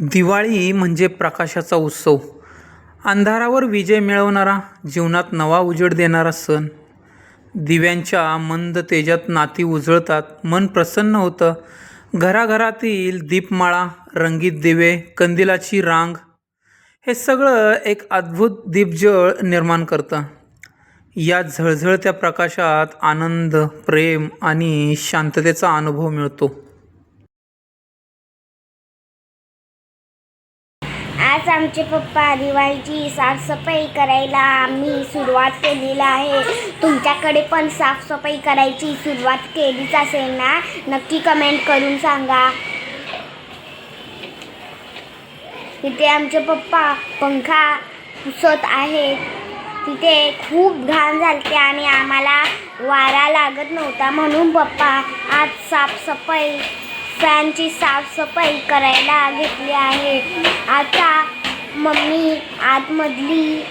दिवाळी म्हणजे प्रकाशाचा उत्सव. अंधारावर विजय मिळवणारा जीवनात नवा उजेड देणारा सण. दिव्यांच्या मंद तेजात नाती उजळतात मन प्रसन्न होतं. घराघरातील दीपमाळा रंगीत दिवे कंदिलाची रांग हे सगळं एक अद्भुत दीपजळ निर्माण करतं. या झळझळत्या प्रकाशात आनंद प्रेम आणि शांततेचा अनुभव मिळतो. आज आमचे पप्पा दिवाळीची साफसफाई करायला आम्ही सुरुवात केलेली आहे. तुमच्याकडे पण साफसफाई करायची सुरुवात केलीच असेल ना? नक्की कमेंट करून सांगा. तिथे आमचे पप्पा पंखा पुसत आहेत. तिथे खूप घाण झालते आणि आम्हाला वारा लागत नव्हता म्हणून पप्पा आज साफसफाई फॅनची साफसफाई करायला घेतली आहे. आता मम्मी आतमधली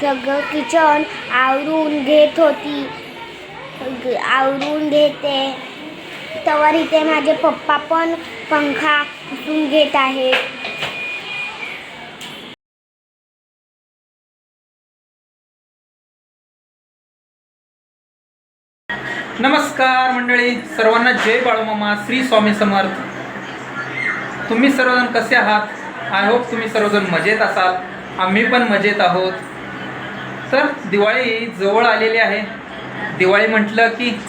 सगळं किचन आवरून घेत होती. ग- आवरून घेते. तवर इथे माझे पप्पा पण पंखा पुसून घेत आहेत. नमस्कार मंडळी सर्वांना जय बाळूमामा श्री स्वामी समर्थ. तुम्ही सर्वजण कसे आहात? आय होप तुम्ही सर्वजण मजेत असाल. आम्ही पण मजेत आहोत. तर दिवाळी जवळ आलेली आहे. दिवाळी म्हटलं की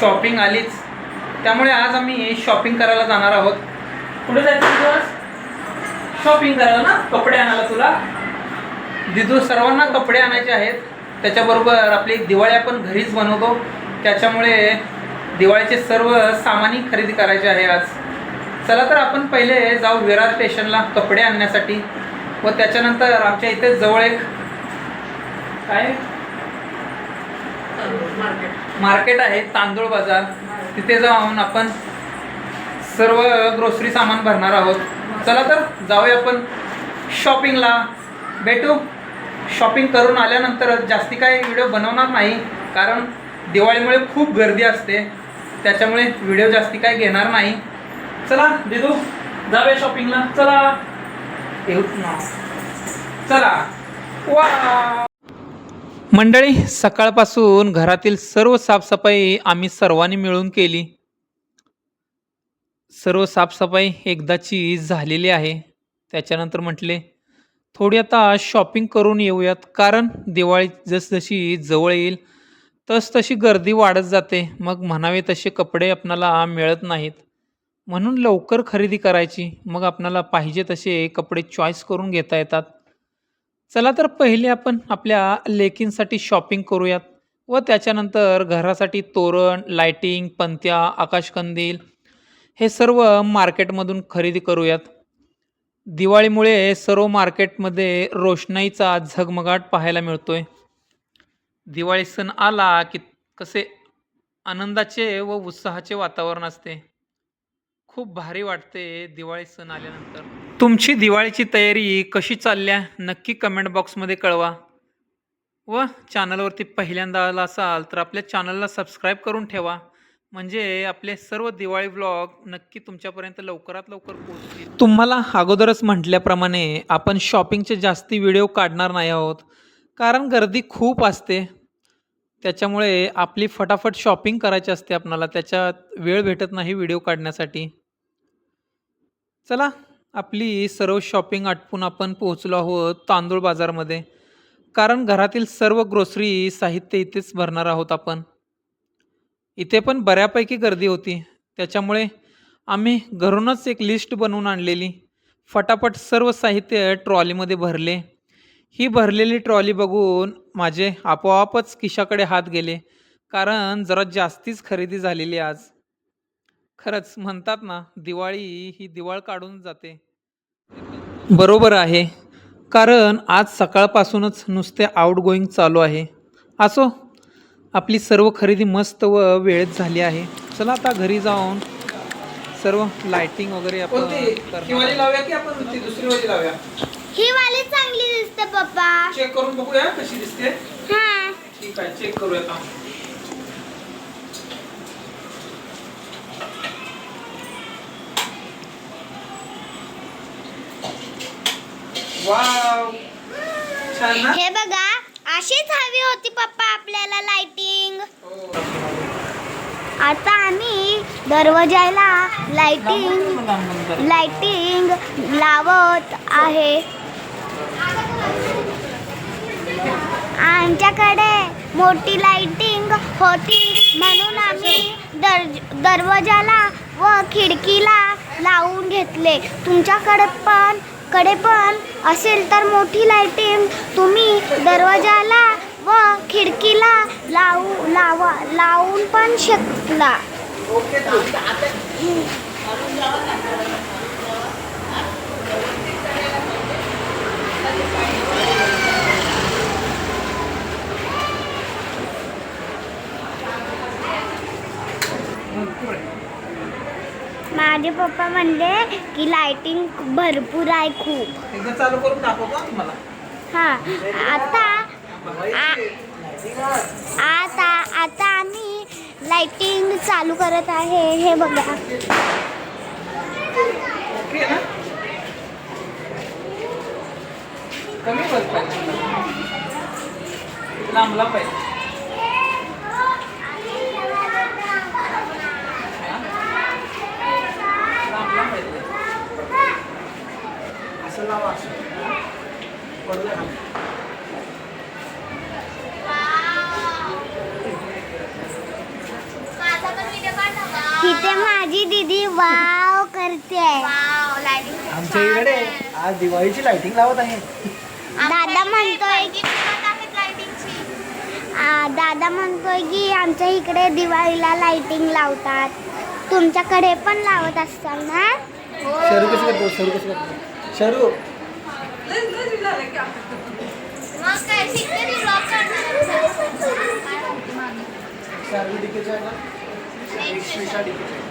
शॉपिंग आलीच. त्यामुळे आज आम्ही शॉपिंग करायला जाणार आहोत. कुठे जायचं दिवस शॉपिंग करायला ना? कपडे आणायला तुला? दिदू सर्वांना कपडे आणायचे आहेत. त्याच्याबरोबर आपली दिवाळी आपण घरीच बनवतो. त्याच्यामुळे दिवाळीचे सर्व सामानी खरेदी करायचे आहे आज. चला तर आपण पहिले जाऊ विरार स्टेशनला कपडे आणण्यासाठी व त्याच्यानंतर आमच्या इथे जवळ एक काय? मार्केट. आहे तांदूळ बाजार. तिथे जाऊन आपण सर्व ग्रोसरी सामान भरणार आहोत. चला तर जाऊया आपण शॉपिंगला भेटू. शॉपिंग करून आल्यानंतर जास्ती काही व्हिडिओ बनवणार नाही कारण दिवाळीमुळे खूप गर्दी असते. त्याच्यामुळे व्हिडिओ जास्ती काही घेणार नाही. चला दिदू जाऊया शॉपिंगला चला. येऊच ना चला. वा मंडळी सकाळपासून घरातील सर्व साफसफाई आम्ही सर्वांनी मिळून केली. सर्व साफसफाई एकदाची झालेली आहे. त्याच्यानंतर म्हटले थोडी आता शॉपिंग करून येऊयात. कारण दिवाळी जसजशी जवळ येईल तस तशी गर्दी वाढत जाते. मग म्हणावे तसे कपडे आपणाला मिळत नाहीत. म्हणून लवकर खरेदी करायची. मग आपणाला पाहिजे तसे कपडे चॉईस करून घेता येतात. चला तर पहिले आपण आपल्या लेकींसाठी शॉपिंग करूयात व त्याच्यानंतर घरासाठी तोरण लाइटिंग पंत्या आकाशकंदील हे सर्व मार्केटमधून खरेदी करूयात. दिवाळीमुळे सर्व मार्केटमध्ये रोषणाईचा झगमगाट पाहायला मिळतोय. दिवाळी सण आला की कसे आनंदाचे व उत्साहाचे वातावरण असते. खूप भारी वाटते दिवाळी सण आल्यानंतर. तुमची दिवाळीची तयारी कशी चालल्या नक्की कमेंट बॉक्समध्ये कळवा. व चॅनलवरती पहिल्यांदा आला असाल तर आपल्या चॅनलला सबस्क्राईब करून ठेवा. म्हणजे आपले सर्व दिवाळी व्लॉग नक्की तुमच्यापर्यंत लवकरात लवकर पोहोचतील. तुम्हाला अगोदरच म्हटल्याप्रमाणे आपण शॉपिंगचे जास्ती व्हिडिओ काढणार नाही आहोत. कारण गर्दी खूप असते. त्याच्यामुळे आपली फटाफट शॉपिंग करायची असते आपणाला. त्याच्यात वेळ भेटत नाही व्हिडिओ काढण्यासाठी. चला आपली सर्व शॉपिंग आटपून आपण पोहोचलो आहोत तांदूळ बाजारमध्ये. कारण घरातील सर्व ग्रोसरी साहित्य इथेच भरणार आहोत आपण. इथे पण बऱ्यापैकी गर्दी होती. त्याच्यामुळे आम्ही घरूनच एक लिस्ट बनवून आणलेली. फटाफट सर्व साहित्य ट्रॉलीमध्ये भरले. ही भरलेली ट्रॉली बघून माझे आपोआपच खिशाकडे हात गेले कारण जरा जास्तीच खरेदी झालेली आज. खरंच म्हणतात ना दिवाळी ही दिवाळ काढून जाते. बरोबर आहे कारण आज सकाळपासूनच नुसते आउट गोईंग चालू आहे. असो आपली सर्व खरेदी मस्त व वेळेत झाली आहे. चला आता घरी जाऊन सर्व लाइटिंग वगैरे आपण ही वाली चांगली दिसते पप्पा. चेक करून बघूया कशी दिसते. हा. ठीक आहे चेक करूया आता. वाव छान ना? हे बघा अशीच हवी होती पप्पा आपल्याला लाइटिंग हो. आता आम्ही दरवाजाला लाइटिंग लाइटिंग लावत आहे. आमच्याकडे मोठी लाइटिंग होती. म्हणून आम्ही दर दरवाजाला व खिडकीला लावून घेतले. तुमच्याकडे पण कडे पण असेल तर मोठी लाइटिंग तुम्ही दरवाजाला व खिडकीला लावू लावा लावून पण शकला भरपूर आहे. माझे पप्पा म्हणले की लाइटिंग भरपूर आहे खूप. एकदा चालू करून दाखवतो हा तुम्हाला. हा आता आता आता आम्ही लाइटिंग चालू करत आहे. हे बघा. ओके ना? कमी बल्ब पाहिजे. लांब लांब पाहिजे. लांब लांब पाहिजे. असं लावा असं. पडलं ना. तिथे माझी दीदी वाव करते. आमच्या इकडे आज दिवाळीची लाइटिंग लावत आहे. दादा म्हणतोय की आ, दादा म्हणतोय की आमच्या इकडे दिवाळीला लाइटिंग लावतात. तुमच्याकडे पण लावत असताल ना? शरू कसं करतो? शरू कसं करतो? शरू. शार्वी डिकेच्या आहे ना श्रीषा डिकेच्या आहे.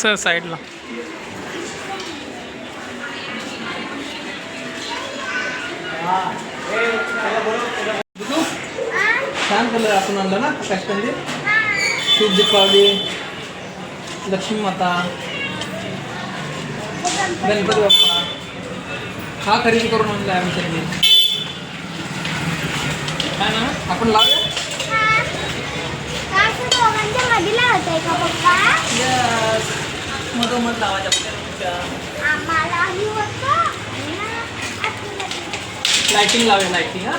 सर साईडला. छान कलर आपण आणला ना आकाशकंदील शुभ दीपावली लक्ष्मी माता गणपती बाप्पा. हा खरेदी करून आणला आम्ही त्यांनी काय ना आपण लावूया? मध्ये लावताय का पप्पा? यस मधोमध लावायचं आपल्याला आम्हालाही होतं. आणि ना आपल्याला- लाइटिंग लावूया लाइटिंग हा?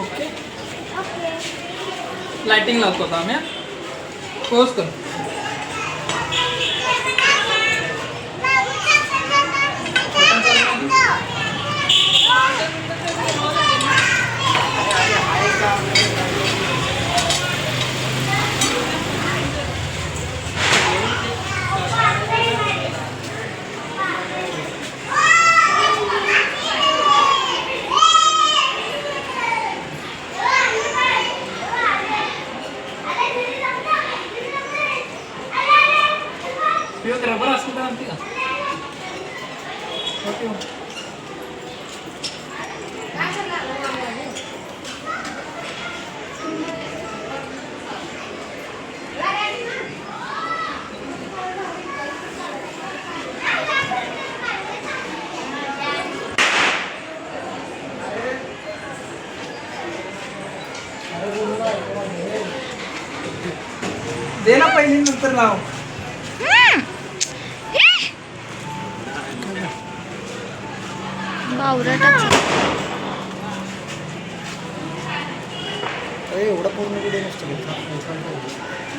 ओके ओके लाइटिंग लावतो आता आम्ही पोज कर. पिओ रबर असतं तर आणते का ओके दे ना पहिली नंतर लाव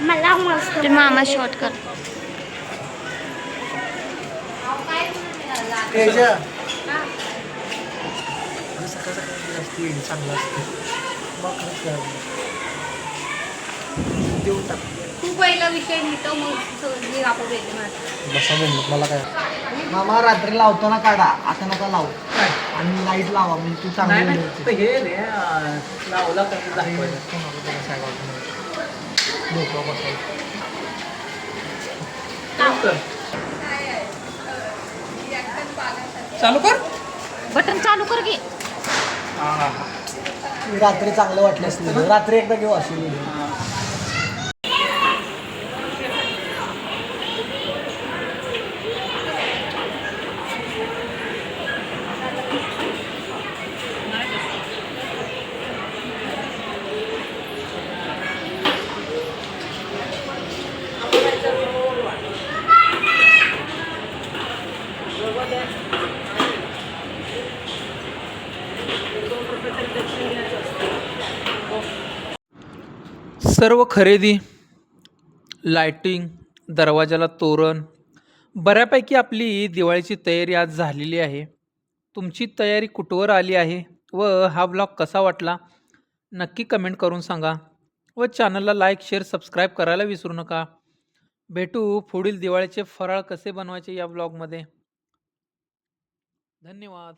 मला मस्त मामा शॉर्ट कर. तू पहिला विषय मिटव मग आपण मला काय? मामा रात्री लावतो ना काढा. आता नका लावू. काय? आणि लाइट लावा म्हणजे तू चांगली नाही. हे रे अं, लावला तर हे कोणाला बसायचं. चालू कर. बटन चालू कर की. रात्री चांगलं वाटलं असतं. रात्री एकदा घेऊ अशी. सर्व खरेदी लायटिंग दरवाजाला तोरण बऱ्यापैकी आपली दिवाळीची तयारी आज झालेली आहे. तुमची तयारी कुठवर आली आहे व हा ब्लॉग कसा वाटला नक्की कमेंट करून सांगा व चॅनलला लाईक शेअर सबस्क्राईब करायला विसरू नका. भेटू पुढील दिवाळीचे फराळ कसे बनवायचे या ब्लॉगमध्ये धन्यवाद.